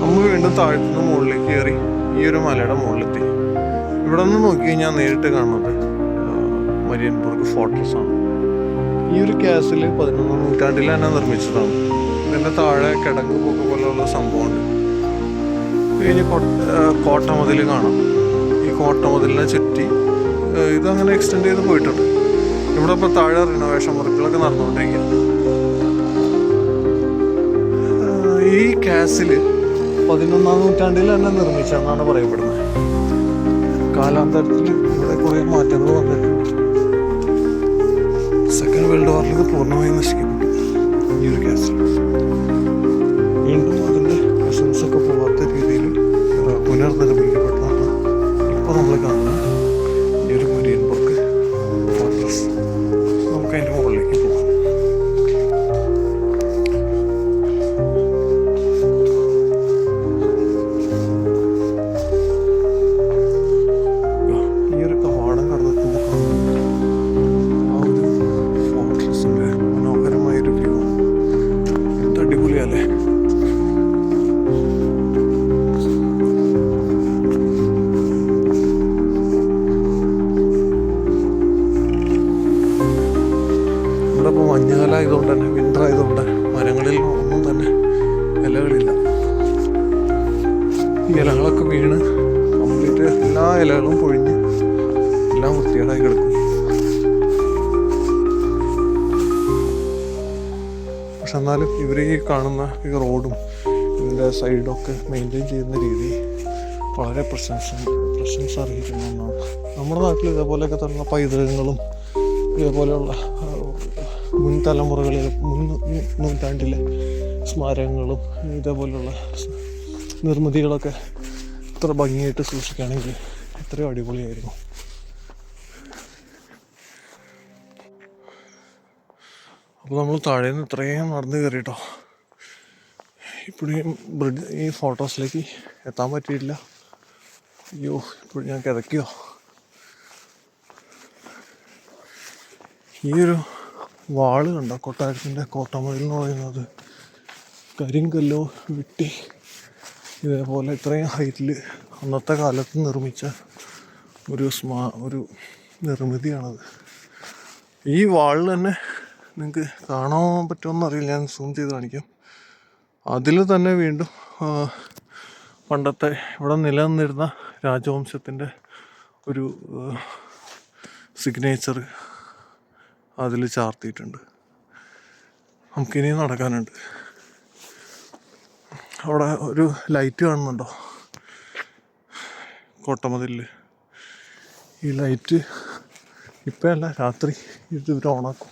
നമ്മൾ വീണ്ടും താഴ്ത്തുന്ന മുകളിലേക്ക് കയറി ഈ ഒരു മലയുടെ മുകളിലെത്തി. ഇവിടെ നിന്ന് നോക്കി കഴിഞ്ഞാൽ നേരിട്ട് കാണുന്നത് മരിയൻപുർക്ക് ഫോർട്ടസ് ആണ്. ഈ ഒരു ക്യാസിൽ പതിനൊന്നാം നൂറ്റാണ്ടിൽ തന്നെ നിർമ്മിച്ചതാണ്. ഇതിന്റെ താഴെ കിടങ്ങ് പോക്ക് പോലെയുള്ള സംഭവമുണ്ട്. കഴിഞ്ഞ് കോട്ടമതിൽ കാണാം. ഈ കോട്ടമതിലിനെ ചുറ്റി ഇതങ്ങനെ എക്സ്റ്റെൻഡ് ചെയ്ത് പോയിട്ടുണ്ട്. ഇവിടെ ഇപ്പോൾ താഴെ റിനോവേഷൻ വർക്കുകളൊക്കെ നടന്നുകൊണ്ടിരിക്കുക ആ, ഈ കാസിൽ പതിനൊന്നാം നൂറ്റാണ്ടിൽ തന്നെ നിർമ്മിച്ചതെന്നാണ് പറയപ്പെടുന്നത്. കാലാന്തരത്തിൽ ഇവിടെ കുറേ മാറ്റങ്ങൾ വന്നിട്ടുണ്ട്. സെക്കൻഡ് വേൾഡ് വാറിലേക്ക് പൂർണമായി നശിക്കപ്പെട്ടു ഇവിടെ മഞ്ഞുകാലം ആയതുകൊണ്ട് തന്നെ വിന്റർ ആയതുകൊണ്ട് മരങ്ങളിൽ ഒന്നും തന്നെ ഇലകളില്ല. ഈ ഇലകളൊക്കെ വീണ് കംപ്ലീറ്റ് എല്ലാ ഇലകളും പൊഴിഞ്ഞ് എല്ലാം വൃത്തികേടായി കിടക്കും. പക്ഷെ എന്നാലും ഇവർ ഈ കാണുന്ന ഈ റോഡും ഇതിന്റെ സൈഡൊക്കെ മെയിന്റെയിൻ ചെയ്യുന്ന രീതി വളരെ പ്രശംസ പ്രശംസ അർഹിക്കുന്ന ഒന്നാണ്. നമ്മുടെ നാട്ടിൽ ഇതേപോലെയൊക്കെ തന്നെ പൈതൃകങ്ങളും ഇതേപോലെയുള്ള മുൻ തലമുറകളിൽ മുൻ നൂറ്റാണ്ടിലെ സ്മാരകങ്ങളും ഇതേപോലെയുള്ള സ് നിർമ്മിതികളൊക്കെ ഇത്ര ഭംഗിയായിട്ട് സൂക്ഷിക്കുകയാണെങ്കിൽ എത്രയോ അടിപൊളിയായിരുന്നു. അപ്പോൾ നമ്മൾ താഴെ നിന്ന് ഇത്രയും നടന്ന് കയറിയിട്ടോ ഇപ്പോഴും ബ്രിഡ്ജ് ഈ ഫോട്ടോസിലേക്ക് എത്താൻ പറ്റിയിട്ടില്ല. അയ്യോ ഇപ്പോഴും ഞാൻ കിതക്കിയോ ഈ ഒരു വാൾ കണ്ട? കൊട്ടാരത്തിന്റെ കോട്ടമതിൽ എന്ന് പറയുന്നത്. കരിങ്കല്ലോ വെട്ടി ഇതേപോലെ ഇത്രയും ഹൈറ്റിൽ അന്നത്തെ കാലത്ത് നിർമ്മിച്ച ഒരു സ്മാ ഒരു നിർമ്മിതിയാണത്. ഈ വാളിൽ തന്നെ നിങ്ങൾക്ക് കാണാൻ പറ്റുമെന്ന് അറിയില്ല. ഞാൻ സൂം ചെയ്ത് കാണിക്കാം. അതിൽ തന്നെ വീണ്ടും പണ്ടത്തെ ഇവിടെ നിലനിന്നിരുന്ന രാജവംശത്തിന്റെ ഒരു സിഗ്നേച്ചർ അതിൽ ചാർത്തിയിട്ടുണ്ട്. നമുക്കിനി നടക്കാനുണ്ട്. അവിടെ ഒരു ലൈറ്റ് കാണുന്നുണ്ടോ? കോട്ടമതിലിൽ ഈ ലൈറ്റ് ഇപ്പം അല്ല രാത്രി ഇത് ഇവർ ഓണാക്കും.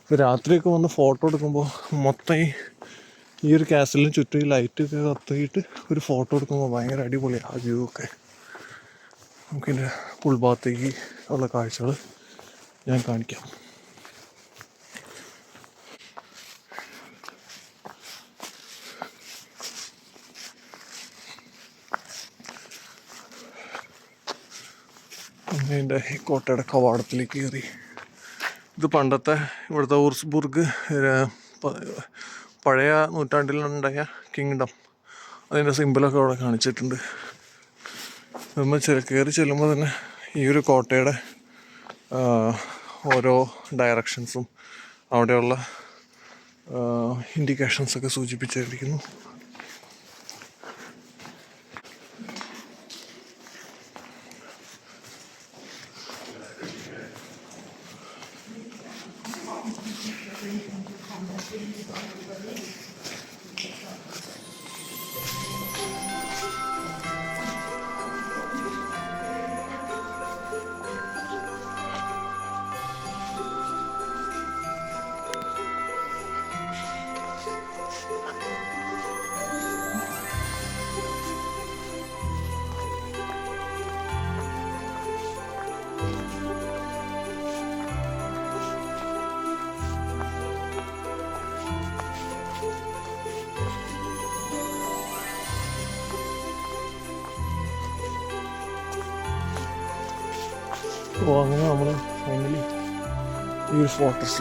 ഇപ്പോൾ രാത്രിയൊക്കെ വന്ന് ഫോട്ടോ എടുക്കുമ്പോൾ മൊത്തം ഈ ഈ ഒരു കാസലിന് ചുറ്റും ഈ ലൈറ്റൊക്കെ കത്തിയിട്ട് ഒരു ഫോട്ടോ എടുക്കുമ്പോൾ ഭയങ്കര അടിപൊളി ആ വ്യൂ ഒക്കെ. നമുക്കിന്റെ ഉൾഭാഗത്തേക്ക് ഉള്ള കാഴ്ചകൾ ഞാൻ കാണിക്കാം. ഈ കോട്ടയുടെ കവാടത്തിലേക്ക് കയറി. ഇത് പണ്ടത്തെ ഇവിടുത്തെ ഊർസ്ബുർഗ് പഴയ നൂറ്റാണ്ടിലുണ്ടായ കിങ്ഡം. അതിന്റെ സിമ്പിളൊക്കെ അവിടെ കാണിച്ചിട്ടുണ്ട്. നമ്മൾ കയറി ചെല്ലുമ്പോൾ തന്നെ ഈ ഒരു കോട്ടയുടെ ഓരോ ഡയറക്ഷൻസും അവിടെയുള്ള ഇൻഡിക്കേഷൻസൊക്കെ സൂചിപ്പിച്ചിരിക്കുന്നു.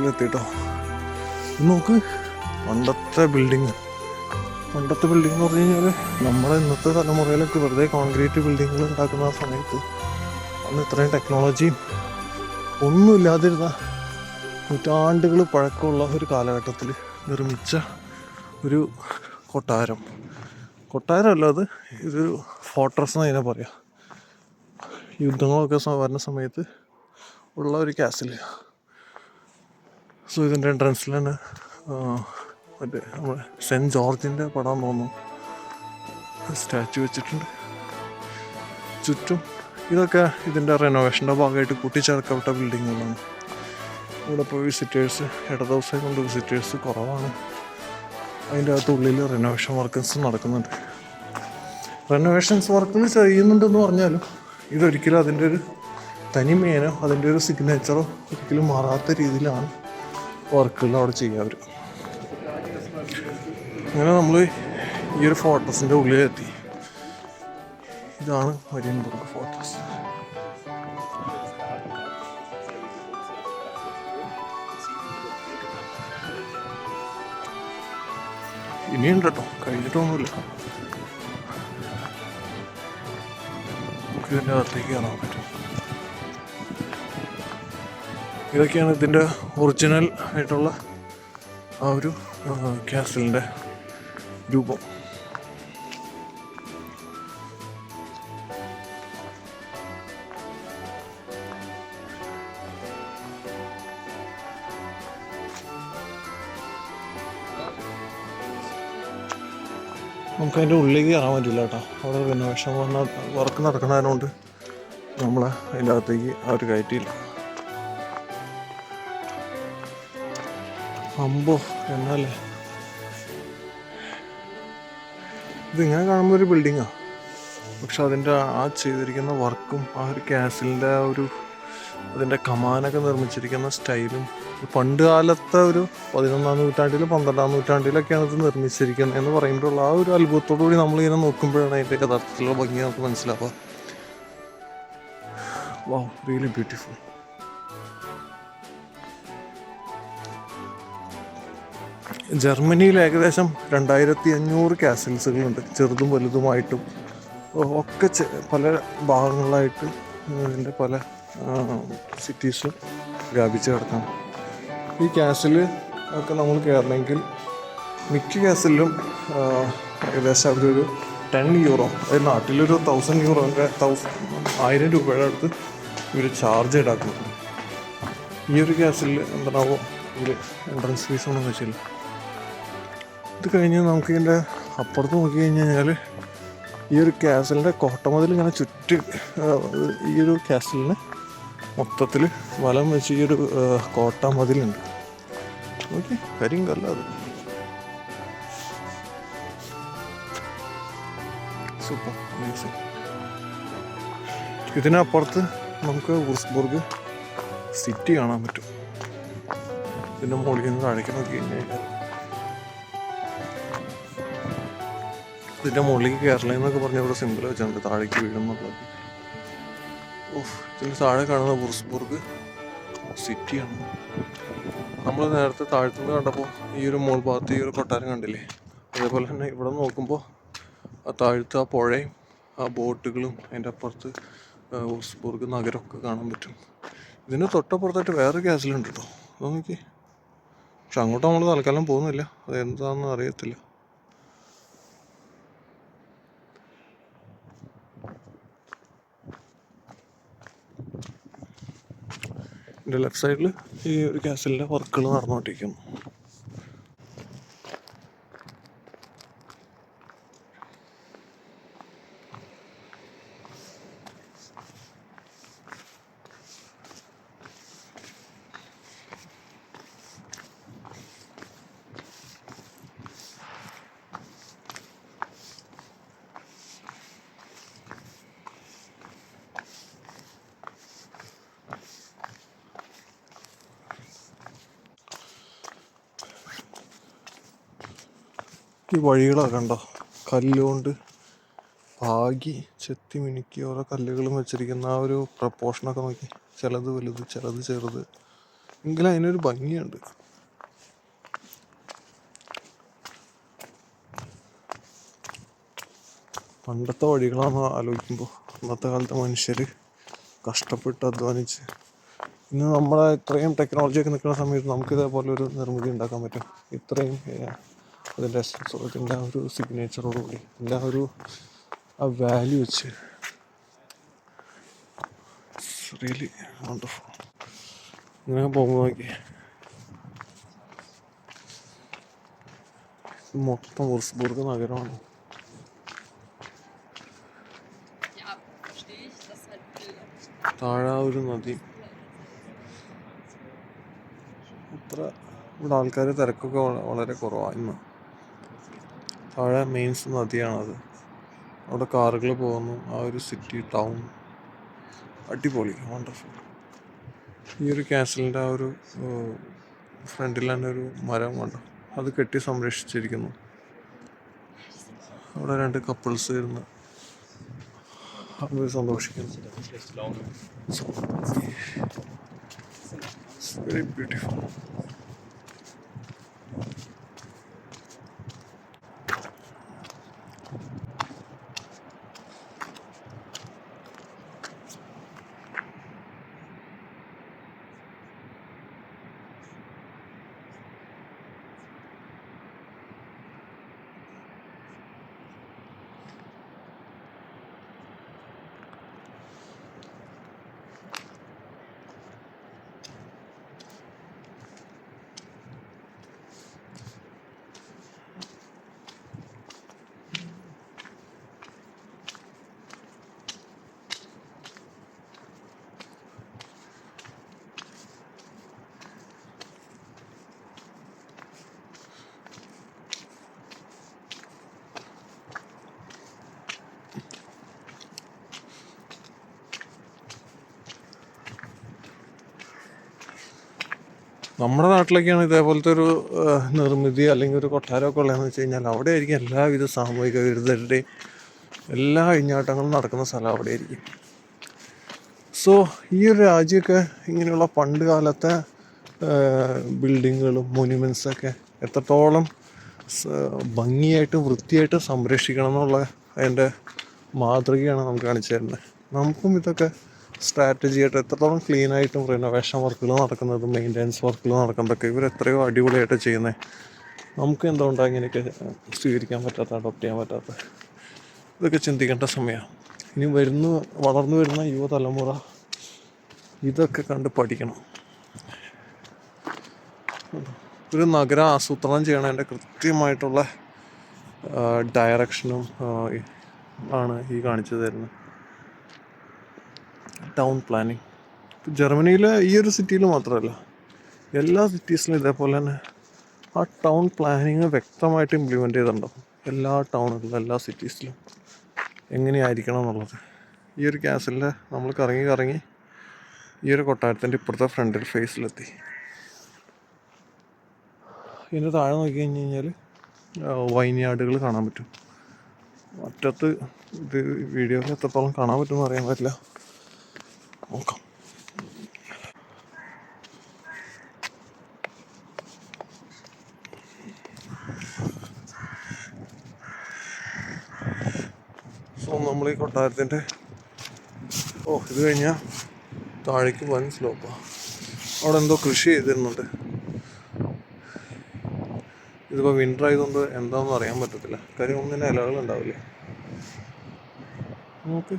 എത്തിട്ടോ നോക്ക് പണ്ടത്തെ ബിൽഡിങ് പണ്ടത്തെ ബിൽഡിംഗ് എന്ന് പറഞ്ഞു കഴിഞ്ഞാൽ നമ്മുടെ ഇന്നത്തെ തലമുറയിലൊക്കെ വെറുതെ കോൺക്രീറ്റ് ബിൽഡിങ്ങുകൾ ഉണ്ടാക്കുന്ന ആ സമയത്ത് അന്ന് ഇത്രയും ടെക്നോളജിയും ഒന്നുമില്ലാതിരുന്ന നൂറ്റാണ്ടുകൾ പഴക്കമുള്ള ഒരു കാലഘട്ടത്തിൽ നിർമ്മിച്ച ഒരു കൊട്ടാരം. കൊട്ടാരമല്ല അത് ഇതൊരു ഫോർട്രസ് എന്ന് അതിനെ പറയാം. യുദ്ധങ്ങളൊക്കെ വരുന്ന സമയത്ത് ഉള്ള ഒരു കാസിൽ സോ ഇതിന്റെ എൻട്രൻസിൽ തന്നെ മറ്റേ നമ്മുടെ സെന്റ് ജോർജിന്റെ പടം തോന്നുന്നു. സ്റ്റാച്ചു വെച്ചിട്ടുണ്ട്. ചുറ്റും ഇതൊക്കെ ഇതിന്റെ റെനോവേഷന്റെ ഭാഗമായിട്ട് കൂട്ടിച്ചേർക്കപ്പെട്ട ബിൽഡിങ്ങുകളാണ് ഇവിടെ ഇപ്പോൾ വിസിറ്റേഴ്സ് ഇട ദിവസം കൊണ്ട് വിസിറ്റേഴ്സ് കുറവാണ്. അതിന്റെ അകത്ത് ഉള്ളിൽ റെനോവേഷൻ വർക്കൻസ് നടക്കുന്നുണ്ട് റെനോവേഷൻസ് വർക്കുകൾ ചെയ്യുന്നുണ്ടെന്ന് പറഞ്ഞാലും ഇതൊരിക്കലും അതിന്റെ ഒരു തനിമേനോ അതിന്റെ ഒരു സിഗ്നേച്ചറോ ഒരിക്കലും മാറാത്ത രീതിയിലാണ് വർക്കുകൾ അവിടെ ചെയ്യുക അവർ അങ്ങനെ നമ്മൾ ഈ ഒരു ഫോട്ടോസിന്റെ ഉള്ളിലെത്തി. ഇതാണ് മരിയൻബുർഗ് ഫോട്ടോസ്. ഇനിയുണ്ട് കേട്ടോ കഴിഞ്ഞിട്ടൊന്നുമില്ല. നമുക്ക് ഇതിന്റെ അകത്തേക്ക് കാണാൻ ഇതൊക്കെയാണ് ഇതിന്റെ ഒറിജിനൽ ആയിട്ടുള്ള ആ ഒരു ക്യാസിലിന്റെ രൂപം. നമുക്ക് അതിന്റെ ഉള്ളിലേക്ക് കയറാൻ പറ്റില്ല കേട്ടോ. അവിടെ റിനോവേഷൻ വന്ന വർക്ക് നടക്കുന്നതിനോണ്ട് നമ്മളെ അതിന്റെ അകത്തേക്ക് അവർ കയറ്റിയില്ല. അമ്പോ എന്നല്ലേ ഇതിങ്ങനെ കാണുമ്പോൾ ഒരു ബിൽഡിങ്ങാണ് പക്ഷെ അതിന്റെ ആ ചെയ്തിരിക്കുന്ന വർക്കും ആ ഒരു കാസിലിന്റെ ആ ഒരു അതിന്റെ കമാനൊക്കെ നിർമ്മിച്ചിരിക്കുന്ന സ്റ്റൈലും പണ്ട് കാലത്തെ ഒരു പതിനൊന്നാം നൂറ്റാണ്ടിലും പന്ത്രണ്ടാം നൂറ്റാണ്ടിലൊക്കെയാണ് ഇത് നിർമ്മിച്ചിരിക്കുന്നത് എന്ന് പറയുമ്പോൾ ആ ഒരു അത്ഭുതത്തോടു കൂടി നമ്മളിങ്ങനെ നോക്കുമ്പോഴാണ് അതിന്റെ യഥാർത്ഥത്തിലുള്ള ഭംഗി നമുക്ക് മനസ്സിലാവുക. വാ റിയലി ബ്യൂട്ടിഫുൾ ജർമ്മനിയിൽ ഏകദേശം രണ്ടായിരത്തി അഞ്ഞൂറ് കാസിൽസുകളുണ്ട്. ചെറുതും വലുതുമായിട്ടും. ഒക്കെ പല ഭാഗങ്ങളായിട്ട് ഇതിന്റെ പല സിറ്റീസും വ്യാപിച്ച് കിടക്കണം. ഈ കാസിൽ ഒക്കെ നമ്മൾ കയറണമെങ്കിൽ മിക്ക കാസിലും ഏകദേശം അവരൊരു ടെൻ യൂറോ അതായത് നാട്ടിലൊരു തൗസൻഡ് യൂറോന്റെ തൗസൻഡ് ആയിരം രൂപയുടെ അടുത്ത് ഇവർ ചാർജ് ഈടാക്കുന്നുണ്ട്. ഈ ഒരു കേസിൽ എന്താണാവോ ഇതിൽ എൻട്രൻസ് ഫീസ് ഒന്നും വെച്ചില്ല ഇത് കഴിഞ്ഞ് നമുക്ക് ഇതിന്റെ അപ്പുറത്ത് നോക്കി കഴിഞ്ഞ് കഴിഞ്ഞാൽ ഈ ഒരു കാസലിന്റെ കോട്ടമതിൽ ഇങ്ങനെ ചുറ്റി ഈ ഒരു കാസലിന് മൊത്തത്തിൽ വലം വെച്ച് ഈ ഒരു കോട്ടമതിലുണ്ട് കോട്ട മതിലുണ്ട്. ഓക്കെ കരിങ്കല്ല അത്. സൂപ്പർ ഇതിനപ്പുറത്ത് നമുക്ക് വുസ്ബുർഗ് സിറ്റി കാണാൻ പറ്റും. ഇതിന്റെ മുകളിൽ നിന്ന് കാണിക്കാൻ നോക്കി കഴിഞ്ഞാൽ. ഇതിന്റെ മുകളിലേക്ക് കയറില്ല എന്നൊക്കെ പറഞ്ഞ ഇവിടെ സിമ്പിൾ വെച്ചിട്ടുണ്ട്. താഴേക്ക് വീഴുന്നുള്ളത് ഓഹ് ഇതിന് താഴെ കാണുന്ന വുർസ്ബുർഗ് സിറ്റിയാണ്. നമ്മൾ നേരത്തെ താഴ്ത്തുനിന്ന് കണ്ടപ്പോൾ ഈ ഒരു മോൾ ഭാഗത്ത് ഈ ഒരു കൊട്ടാരം കണ്ടില്ലേ? അതേപോലെ തന്നെ ഇവിടെ നോക്കുമ്പോൾ ആ താഴ്ത്ത് ആ പുഴയും ആ ബോട്ടുകളും അതിന്റെ അപ്പുറത്ത് വുർസ്ബുർഗ് നഗരമൊക്കെ കാണാൻ പറ്റും. ഇതിന് തൊട്ടപ്പുറത്തായിട്ട് വേറെ ക്യാസിലുണ്ട് കേട്ടോ നോക്കി പക്ഷെ അങ്ങോട്ട് നമ്മൾ തൽക്കാലം പോകുന്നില്ല. അത് എന്താണെന്ന് അറിയത്തില്ല. എന്റെ ലെഫ്റ്റ് സൈഡിൽ ഈ ഒരു കാസലിന്റെ വർക്കുകൾ നടന്നുകൊണ്ടിരിക്കുന്നു വഴികളൊക്കെ കണ്ടോ? കല്ലുകൊണ്ട് പാകി ചെത്തി മിനുക്കി ഓരോ കല്ലുകളും വെച്ചിരിക്കുന്ന ആ ഒരു പ്രപ്പോർഷനൊക്കെ നോക്കി. ചിലത് വലുത് ചിലത് ചെറുത്. എങ്കിലും അതിനൊരു ഭംഗിയുണ്ട്. പണ്ടത്തെ വഴികളാണെന്ന് ആലോചിക്കുമ്പോൾ അന്നത്തെ കാലത്തെ മനുഷ്യർ കഷ്ടപ്പെട്ട് അധ്വാനിച്ച്. ഇന്ന് നമ്മളെ ഇത്രയും ടെക്നോളജിയൊക്കെ നിൽക്കുന്ന സമയത്ത് നമുക്ക് ഇതേപോലെ ഒരു നിർമ്മിതി ഉണ്ടാക്കാൻ പറ്റും. ഇത്രയും അതിന്റെ എസൻസോ ഇതിന്റെ ആ ഒരു സിഗ്നേച്ചറോടുകൂടി ആ ഒരു ആ വാല്യൂ വെച്ച്. റിയലി വണ്ടർഫുൾ ഇങ്ങനെ പോകുമ്പോൾ നോക്കി. മൊത്തം വുർസ്ബുർഗ് നഗരമാണ്. താഴെ ഒരു നദി. അത്ര ഇവിടെ ആൾക്കാർ തിരക്കൊക്കെ വളരെ കുറവാണ് ഇന്ന്. താഴെ മെയിൻസ് നദിയാണത്. അവിടെ കാറുകൾ പോകുന്നു. ആ ഒരു സിറ്റി ടൗൺ അടിപൊളി വണ്ടർഫുൾ ഈ ഒരു കാസലിന്റെ ആ ഒരു ഫ്രണ്ടിൽ തന്നെ ഒരു മരം കണ്ടു. അത് കെട്ടി സംരക്ഷിച്ചിരിക്കുന്നു. അവിടെ രണ്ട് കപ്പിൾസ് ഇരുന്ന് അവർ സന്തോഷിക്കുന്നു. വെരി ബ്യൂട്ടിഫുൾ നമ്മുടെ നാട്ടിലൊക്കെയാണ് ഇതേപോലത്തെ ഒരു നിർമ്മിതി അല്ലെങ്കിൽ ഒരു കൊട്ടാരമൊക്കെ ഉള്ളതെന്ന് വെച്ച് കഴിഞ്ഞാൽ അവിടെ ആയിരിക്കും എല്ലാവിധ സാമൂഹിക വിരുദ്ധരുടെയും എല്ലാ അഴിഞ്ഞാട്ടങ്ങളും നടക്കുന്ന സ്ഥലം അവിടെ ആയിരിക്കും സോ ഈ ഒരു രാജ്യമൊക്കെ ഇങ്ങനെയുള്ള പണ്ട് കാലത്തെ ബിൽഡിങ്ങുകളും മൊന്യുമെൻസൊക്കെ എത്രത്തോളം ഭംഗിയായിട്ടും വൃത്തിയായിട്ടും സംരക്ഷിക്കണം എന്നുള്ള അതിന്റെ മാതൃകയാണ് നമുക്ക് കാണിച്ചു തരുന്നത്. നമുക്കും ഇതൊക്കെ സ്ട്രാറ്റജി ആയിട്ട് എത്രത്തോളം ക്ലീൻ ആയിട്ടും റിനോവേഷൻ വർക്കുകൾ നടക്കുന്നത് മെയിന്റെനൻസ് വർക്കുകൾ നടക്കുന്നതൊക്കെ ഇവർ എത്രയോ അടിപൊളിയായിട്ട് ചെയ്യുന്നത് നമുക്ക് എന്തുകൊണ്ടാണ് ഇങ്ങനെയൊക്കെ സ്വീകരിക്കാൻ പറ്റാത്ത അഡോപ്റ്റ് ചെയ്യാൻ പറ്റാത്ത ഇതൊക്കെ ചിന്തിക്കേണ്ട സമയമാണ് ഇനി വരുന്നു വളർന്നു വരുന്ന യുവതലമുറ ഇതൊക്കെ കണ്ട് പഠിക്കണം. ഒരു നഗരം ആസൂത്രണം ചെയ്യണതിന്റെ കൃത്യമായിട്ടുള്ള ഡയറക്ഷനും ആണ് ഈ കാണിച്ചു തരുന്നത്. Town planning. ജർമ്മനിയിലെ ഈ ഒരു സിറ്റിയിൽ മാത്രമല്ല എല്ലാ സിറ്റീസിലും ഇതേപോലെ തന്നെ ആ ടൗൺ പ്ലാനിങ് വ്യക്തമായിട്ട് ഇംപ്ലിമെന്റ് ചെയ്തിട്ടുണ്ടാവും എല്ലാ ടൗണുകളിലും എല്ലാ സിറ്റീസിലും. എങ്ങനെയായിരിക്കണം എന്നുള്ളത് ഈ ഒരു ക്യാസലിൽ നമ്മൾ കറങ്ങി കറങ്ങി ഈ ഒരു കൊട്ടാരത്തിന്റെ ഇപ്പുറത്തെ ഫ്രണ്ടിൽ ഫേസിലെത്തി. ഇതിന്റെ താഴെ നോക്കി കഴിഞ്ഞ് കഴിഞ്ഞാൽ വൈൻയാർഡുകൾ കാണാൻ പറ്റും. അറ്റത്ത് ഇത് വീഡിയോയിൽ എത്രത്തോളം കാണാൻ പറ്റുമെന്ന് അറിയാൻ പറ്റില്ല. നോക്കാം സോ നമ്മൾ ഈ കൊട്ടാരത്തിന്റെ ഓ ഇത് കഴിഞ്ഞാൽ താഴേക്ക് വൻ സ്ലോപ്പാണ് അവിടെ എന്തോ കൃഷി ചെയ്തിരുന്നുണ്ട്. ഇതിപ്പോൾ വിന്റർ ആയതുകൊണ്ട് എന്താണെന്ന് അറിയാൻ പറ്റത്തില്ല. കാര്യം ഒന്നിനെ ഇലകൾ ഉണ്ടാവില്ലേ? നോക്ക്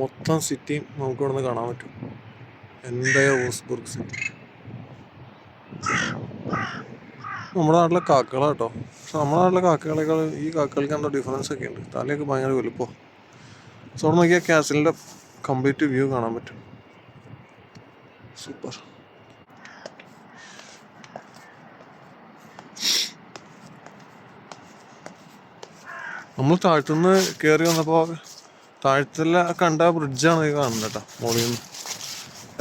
മൊത്തം സിറ്റിയും നമുക്ക് ഇവിടെ നിന്ന് കാണാൻ പറ്റും. എന്റയർ ഓസ്ബുർഗ് സിറ്റി നമ്മുടെ നാട്ടിലെ കാക്കകളാണ് കേട്ടോ. പക്ഷെ നമ്മുടെ നാട്ടിലെ കാക്കകളേക്കാൾ ഈ കാക്കകൾക്ക് എന്തോ ഡിഫറൻസ് ഒക്കെ ഉണ്ട്. തലയൊക്കെ ഭയങ്കര വലുപ്പോ. സോ അവിടെ നോക്കിയാൽ കാസിലിന്റെ കംപ്ലീറ്റ് വ്യൂ കാണാൻ പറ്റും. സൂപ്പർ നമ്മൾ താഴ്ത്തുനിന്ന് കയറി വന്നപ്പോൾ താഴത്തിലെ കണ്ട ബ്രിഡ്ജാണ് ഈ കാണുന്നത് കേട്ടോ മുകളിൽ നിന്ന്.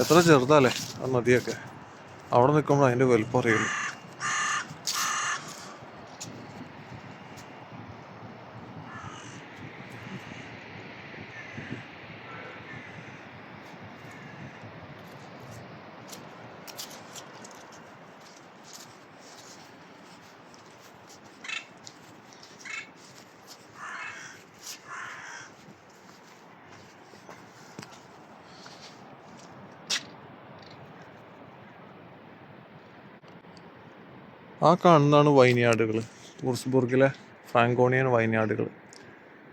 എത്ര ചെറുതല്ലേ ആ നദിയൊക്കെ. അവിടെ നിൽക്കുമ്പോൾ അതിന്റെ വലുപ്പം അറിയുള്ളൂ ആ കാണുന്നതാണ് വൈൻയാർഡുകൾ വൂർസ്ബുർഗിലെ ഫ്രാങ്കോണിയൻ വൈൻയാർഡുകൾ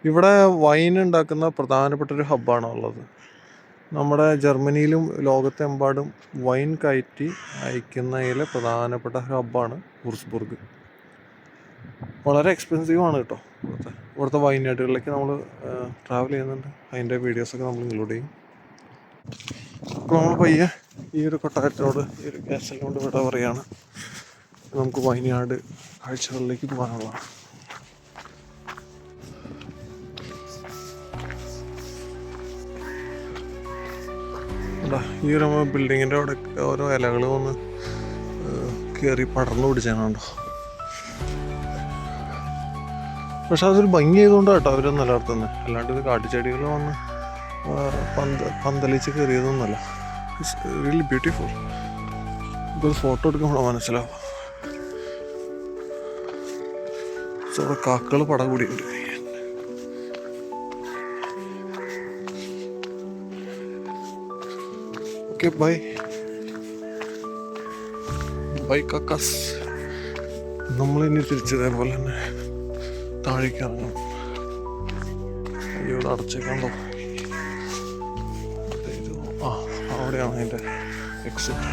ഇവിടെ വൈൻ ഉണ്ടാക്കുന്ന പ്രധാനപ്പെട്ട ഒരു ഹബ്ബാണ് ഉള്ളത്. നമ്മുടെ ജർമ്മനിയിലും ലോകത്തെമ്പാടും വൈൻ കയറ്റി അയക്കുന്നതിൽ പ്രധാനപ്പെട്ട ഹബ്ബാണ് ഊർസ്ബുർഗ് വളരെ എക്സ്പെൻസീവ് ആണ് കേട്ടോ ഇവിടുത്തെ. ഇവിടുത്തെ വൈനാട്ടുകളിലേക്ക് നമ്മൾ ട്രാവൽ ചെയ്യുന്നുണ്ട്. അതിന്റെ വീഡിയോസൊക്കെ നമ്മൾ ഇൻക്ലൂഡ് ചെയ്യും. അപ്പോൾ നമ്മൾ പയ്യെ ഈ ഒരു കൊട്ടാരത്തിനോട് ഈ ഒരു കാസലിനോട് വിട പറയാണ് നമുക്ക് വയനാട് കാഴ്ചകളിലേക്ക് പോകാനുള്ളതാണ് ഈ ഒരു ബിൽഡിങ്ങിന്റെ അവിടെ ഓരോ ഇലകൾ വന്ന് കയറി പടർന്നു പിടിച്ചാണോ പക്ഷെ അതൊരു ഭംഗി ആയതുകൊണ്ട് കേട്ടോ അവർ നിലനിർത്തുന്നത് അല്ലാണ്ട് ഇത് കാട്ടുചെടികൾ വന്ന് പന്ത പന്തലിച്ച് കയറിയതൊന്നുമല്ല ഇറ്റ്സ് റിയലി ബ്യൂട്ടിഫുൾ ഇപ്പോൾ ഫോട്ടോ എടുക്കുമ്പോൾ മനസ്സിലാവും. അവിടെ കാക്കകൾ പടം കൂടിയുണ്ട് ഓക്കെ ബൈ ബൈ കാക്കാസ്. നമ്മളിനി തിരിച്ചതേപോലെ തന്നെ താഴേക്ക് ഇറങ്ങും. അയ്യോ അടച്ചേക്കണ്ടോ ആ അവിടെയാണ് അതിന്റെ എക്സിറ്റ്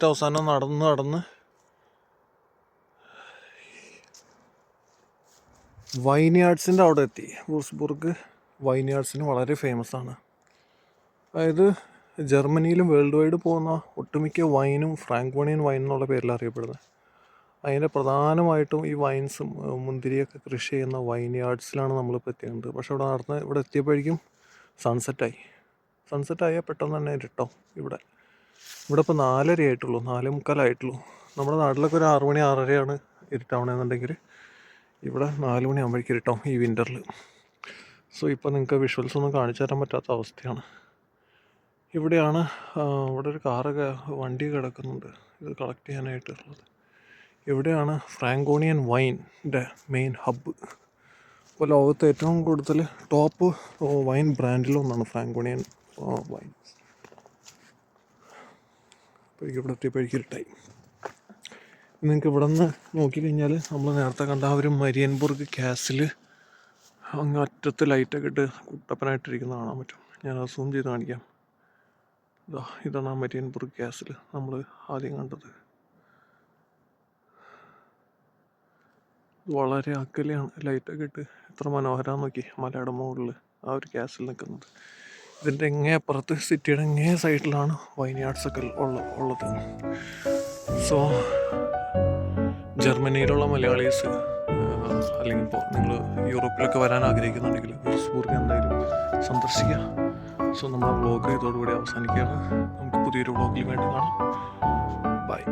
നമ്മൾ ഏറ്റവും അവസാനം നടന്ന് നടന്ന്. വൈനിയാർട്സിന്റെ അവിടെ എത്തി. വൂസ്ബുർഗ് വൈനിയാർട്സിന് വളരെ ഫേമസ് ആണ്. അതായത് ജർമ്മനിയിലും വേൾഡ് വൈഡ് പോകുന്ന ഒട്ടുമിക്ക വൈനും ഫ്രാങ്കോണിയൻ വൈൻ എന്നുള്ള പേരിൽ അറിയപ്പെടുന്നത്. അതിന്റെ പ്രധാനമായിട്ടും ഈ വൈൻസും മുന്തിരിയൊക്കെ കൃഷി ചെയ്യുന്ന വൈൻയാർഡ്സിലാണ് നമ്മളിപ്പോൾ എത്തിയത് പക്ഷേ ഇവിടെ നടന്ന് ഇവിടെ എത്തിയപ്പോഴേക്കും സൺസെറ്റായി സൺസെറ്റായാൽ പെട്ടെന്ന് തന്നെ ഇരുട്ടോ ഇവിടെ. ഇവിടെ ഇപ്പോൾ നാലര ആയിട്ടുള്ളൂ നാലേ മുക്കാലായിട്ടുള്ളൂ നമ്മുടെ നാട്ടിലൊക്കെ ഒരു ആറു മണി ആറരയാണ് ഇരുട്ടാവണമെന്നുണ്ടെങ്കിൽ ഇവിടെ നാല് മണിയാകുമ്പോഴേക്കും ഇരുട്ടാവും ഈ വിന്ററിൽ. സോ ഇപ്പോൾ നിങ്ങൾക്ക് വിഷ്വൽസ് ഒന്നും കാണിച്ചു തരാൻ പറ്റാത്ത അവസ്ഥയാണ്. ഇവിടെയാണ് ഇവിടെ ഒരു കാറ് വണ്ടി കിടക്കുന്നുണ്ട്. ഇത് കളക്ട് ചെയ്യാനായിട്ടുള്ളത്. ഇവിടെയാണ് ഫ്രാങ്കോണിയൻ വൈന്റെ മെയിൻ ഹബ്ബ് ഇപ്പോൾ ലോകത്ത് ഏറ്റവും കൂടുതൽ ടോപ്പ് വൈൻ ബ്രാൻഡിലൊന്നാണ് ഫ്രാങ്കോണിയൻ വൈൻ അപ്പോൾ ഇവിടെ എത്തിയപ്പോഴേക്കും ഇരുട്ടായി നിങ്ങൾക്ക് ഇവിടെ നിന്ന് നോക്കിക്കഴിഞ്ഞാൽ നമ്മൾ നേരത്തെ കണ്ട ആ ഒരു മരിയൻബുർഗ് ക്യാസിൽ അങ്ങ് അറ്റത്ത് ലൈറ്റൊക്കെ ഇട്ട് കുട്ടപ്പനായിട്ടിരിക്കുന്ന കാണാൻ പറ്റും. ഞാൻ അത് സൂം ചെയ്ത് കാണിക്കാം. ഇതാ ഇതാണ് ആ മരിയൻബുർഗ് ക്യാസിൽ നമ്മൾ ആദ്യം കണ്ടത്. വളരെ അക്കലെയാണ് ലൈറ്റൊക്കെ ഇട്ട് എത്ര മനോഹരമാണെന്ന് നോക്കി മലയുടെ മുകളിൽ ആ ഒരു ക്യാസിൽ നിൽക്കുന്നത്. ഇതിന്റെ എങ്ങേ അപ്പുറത്ത് സിറ്റിയുടെ എങ്ങേ സൈഡിലാണ് വൈൻയാർഡ്സ് ഒക്കെ ഉള്ള ഉള്ളത്. സോ ജർമ്മനിയിലുള്ള മലയാളീസ് അല്ലെങ്കിൽ ഇപ്പോൾ നിങ്ങൾ യൂറോപ്പിലൊക്കെ വരാൻ ആഗ്രഹിക്കുന്നുണ്ടെങ്കിൽ സൂര്യ എന്തായാലും സന്ദർശിക്കുക. സോ നമ്മുടെ ബ്ലോഗ് ഇതോടുകൂടി അവസാനിക്കുകയാണ്. നമുക്ക് പുതിയൊരു ബ്ലോഗിൽ വേണ്ടി കാണാം. ബൈ